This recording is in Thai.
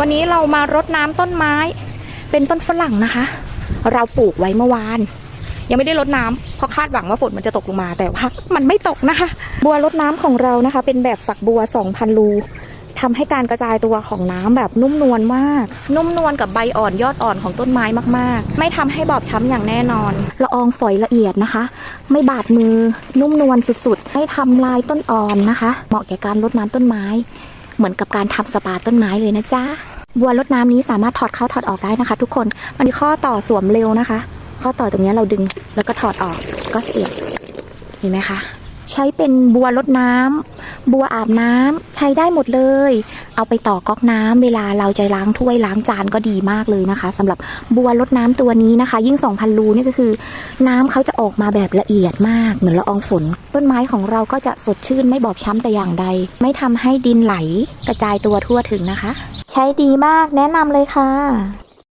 วันนี้เรามารดน้ำต้นไม้ เป็นต้นฝรั่งนะคะ เราปลูกไว้เมื่อวาน ยังไม่ได้รดน้ำเพราะคาดหวังว่าฝนมันจะตกลงมาแต่ว่ามันไม่ตกนะคะ บัวรดน้ำของเรานะคะ เป็นแบบฝักบัว 2,000 รูทำให้การกระจายตัวของน้ำแบบนุ่มนวลมาก นุ่มนวลกับใบอ่อนยอดอ่อนของต้นไม้มากๆ ไม่ทำให้บอบช้ำอย่างแน่นอน ละอองฝอยละเอียดนะคะ ไม่บาดมือนุ่มนวลสุดๆ ไม่ทำลายต้นอ่อนนะคะ เหมาะแก่การรดน้ำต้นไม้ เหมือนกับการทำสปาต้นไม้เลยนะจ๊ะบัวรดน้ำนี้สามารถถอดเข้าถอดออกได้นะคะ ทุกคนมันมีข้อต่อสวมเร็วนะคะ ข้อต่อตรงนี้เราดึงแล้วก็ถอดออกก็เสียบเห็นไหมคะ ใช้เป็นบัวรดน้ำ บัวอาบน้ำใช้ได้หมดเลย เอาไปต่อก๊อกน้ำเวลาเราจะล้างถ้วยล้างจานก็ดีมากเลยนะคะสำหรับบัวรดน้ำตัวนี้นะคะ ยิ่ง 2,000 รูนี่ก็คือ น้ำเขาจะออกมาแบบละเอียดมาก เหมือนละอองฝน ต้นไม้ของเราก็จะสดชื่นไม่บอบช้ำแต่อย่างใด ไม่ทำให้ดินไหล กระจายตัวทั่วถึงนะคะ ใช้ดีมากแนะนำเลยค่ะ